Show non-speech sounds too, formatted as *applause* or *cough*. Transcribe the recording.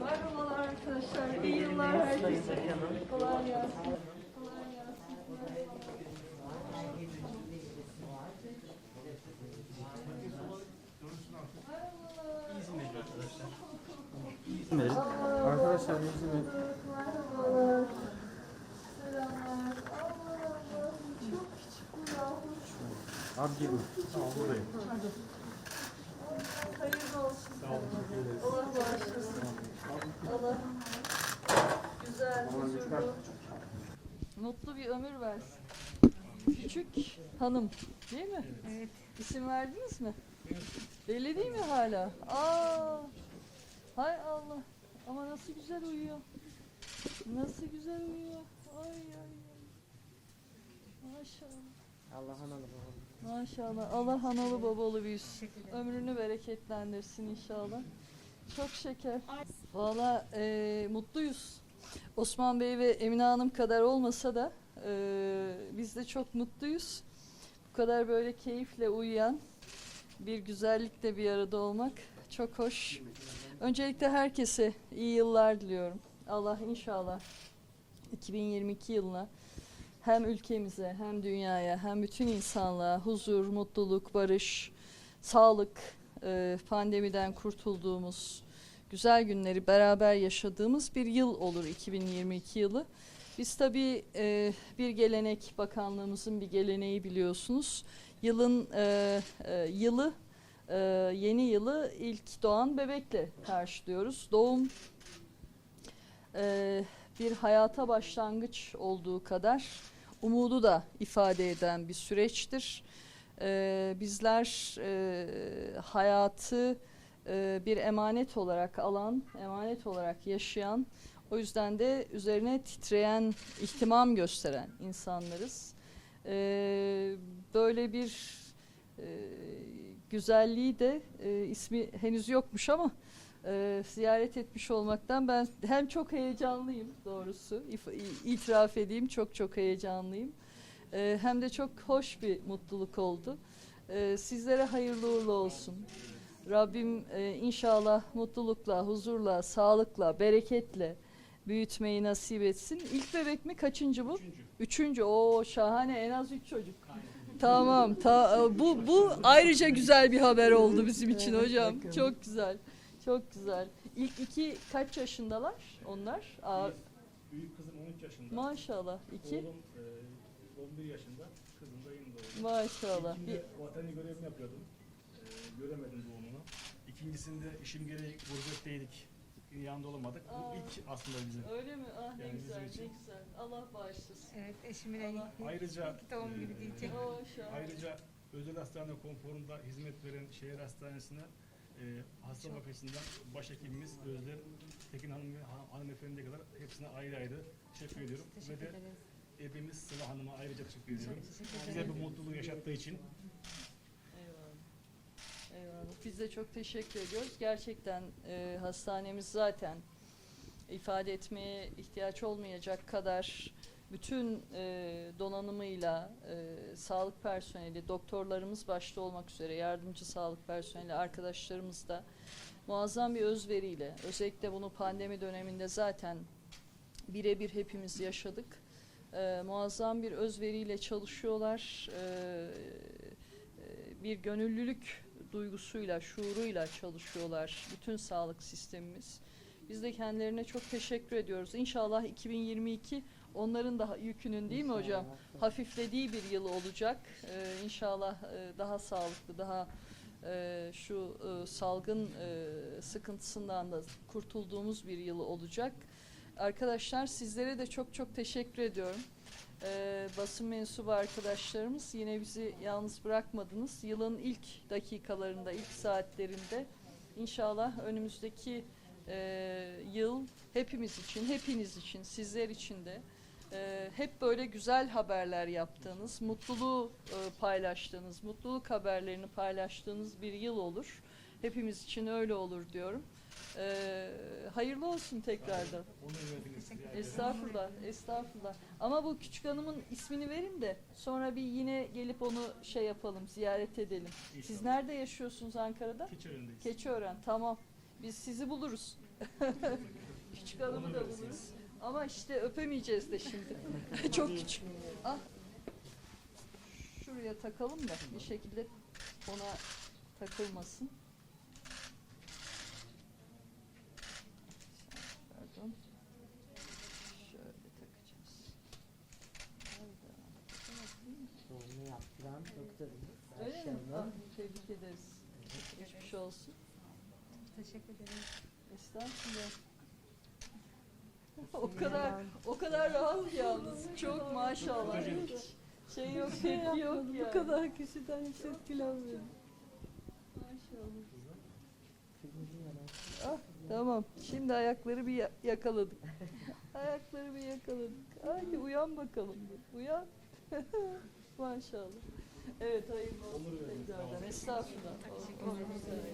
Merhabalar arkadaşlar. İyi yıllar herkese. Kolay gelsin. Gelsin. Arkadaşlar yavrum. abi gelin. Tamam buradayım. Allah bağışlasın. Allah güzel, huzurlu, mutlu bir ömür versin. Küçük hanım değil mi? Evet. İsim verdiniz mi? Belli değil mi hala? Aa, hay Allah. Ama nasıl güzel uyuyor. Nasıl güzel uyuyor. Ay ay ay. Maşallah. Allah analı babalı. Maşallah. Allah analı babalı büyüsün. Ömrünü bereketlendirsin inşallah. Çok şeker. Valla e, mutluyuz. Osman Bey ve Emine Hanım kadar olmasa da e, biz de çok mutluyuz. Bu kadar böyle keyifle uyuyan bir güzellikle bir arada olmak çok hoş. Öncelikle herkese iyi yıllar diliyorum. Allah inşallah 2022 yılına hem ülkemize hem dünyaya hem bütün insanlığa huzur, mutluluk, barış, sağlık, e, pandemiden kurtulduğumuz güzel günleri beraber yaşadığımız bir yıl olur 2022 yılı. Biz tabii e, bir gelenek, bakanlığımızın bir geleneği biliyorsunuz. Yılın e, e, yılı, e, yeni yılı ilk doğan bebekle karşılıyoruz. Doğum e, bir hayata başlangıç olduğu kadar umudu da ifade eden bir süreçtir. Ee, bizler e, hayatı e, bir emanet olarak alan, emanet olarak yaşayan, o yüzden de üzerine titreyen, ihtimam gösteren insanlarız. Ee, böyle bir e, güzelliği de e, ismi henüz yokmuş ama e, ziyaret etmiş olmaktan ben hem çok heyecanlıyım doğrusu itiraf edeyim çok çok heyecanlıyım E, hem de çok hoş bir mutluluk oldu. E, sizlere hayırlı uğurlu olsun. Rabbim e, inşallah mutlulukla, huzurla, sağlıkla, bereketle büyütmeyi nasip etsin. İlk bebek mi? Kaçıncı bu? Üçüncü. Üçüncü. Oo şahane. En az üç çocuk. Tamam. Ta, bu bu ayrıca güzel bir haber oldu bizim için hocam. Çok güzel. Çok güzel. İlk iki kaç yaşındalar onlar? Aa, Büyük kızım 13 yaşında. maşallah. İki. Oğlum e, 11 yaşında. Kızım da yeni doğdu. Maşallah. Bir, İlkinde vatani görevimi yapıyordum. E, göremedim doğumunu. İkincisinde işim gereği gurbetteydik. Yanında olamadık. Aa. Bu ilk aslında bizim. öyle mi? Ah ne Yani bizim güzel, ne için. güzel. Allah bağışlasın. Evet eşimin en Allah- iyi Ayrıca ilk doğum günü e, diyecek. Oo şahane. Ayrıca özel hastane konforunda hizmet veren şehir hastanesine hasta bakıcısından başhekimimiz Özlem Tekin Hanım ve ha- hanımefendiye kadar hepsine ayrı ayrı teşekkür ediyorum. Teşekkür ve de ederiz. hepimiz Sıla Hanım'a ayrıca teşekkür Çok ediyorum. teşekkür Bize bu mutluluğu yaşattığı için Eyvallah. Eyvallah. Biz de çok teşekkür ediyoruz. Gerçekten e, hastanemiz zaten ifade etmeye ihtiyaç olmayacak kadar bütün e, donanımıyla e, sağlık personeli, doktorlarımız başta olmak üzere yardımcı sağlık personeli arkadaşlarımız da muazzam bir özveriyle özellikle bunu pandemi döneminde zaten birebir hepimiz yaşadık. E, muazzam bir özveriyle çalışıyorlar. E, e, bir gönüllülük duygusuyla, şuuruyla çalışıyorlar bütün sağlık sistemimiz. Biz de kendilerine çok teşekkür ediyoruz. İnşallah 2022 onların da yükünün değil mi hocam? Hafiflediği bir yıl olacak. Ee, inşallah e, daha sağlıklı, daha e, şu e, salgın e, sıkıntısından da kurtulduğumuz bir yıl olacak. Arkadaşlar sizlere de çok çok teşekkür ediyorum. Ee, basın mensubu arkadaşlarımız yine bizi yalnız bırakmadınız. Yılın ilk dakikalarında, ilk saatlerinde inşallah önümüzdeki e, yıl hepimiz için, hepiniz için, sizler için de e, hep böyle güzel haberler yaptığınız, mutluluğu e, paylaştığınız, mutluluk haberlerini paylaştığınız bir yıl olur. Hepimiz için öyle olur diyorum. Ee, hayırlı olsun tekrardan. Estağfurullah, estağfurullah. Ama bu küçük hanımın ismini verin de sonra bir yine gelip onu şey yapalım, ziyaret edelim. Siz nerede yaşıyorsunuz Ankara'da? Keçiören'deyiz. Keçiören, tamam. Biz sizi buluruz. *laughs* küçük hanımı da buluruz. Ama işte öpemeyeceğiz de şimdi. *laughs* Çok küçük. Ah. Şuraya takalım da bir şekilde ona takılmasın. Pardon. Şöyle takacağız. Hayda. Doğumunu yaptıran doktorumuz. Öyle mi? Ah, tebrik ederiz. Geçmiş olsun. Teşekkür ederim. Estağfurullah. o kadar o kadar rahat yalnız. Çok maşallah. Hiç şey yok, tepki yok yani. Bu kadar kişiden hiç etkilenmedim. Maşallah. Ah, tamam. Şimdi ayakları bir ya- yakaladık. ayakları bir yakaladık. Hadi uyan bakalım. Uyan. *laughs* Maşallah. Evet hayırlı olsun tekrardan. Estağfurullah. Olur, olur.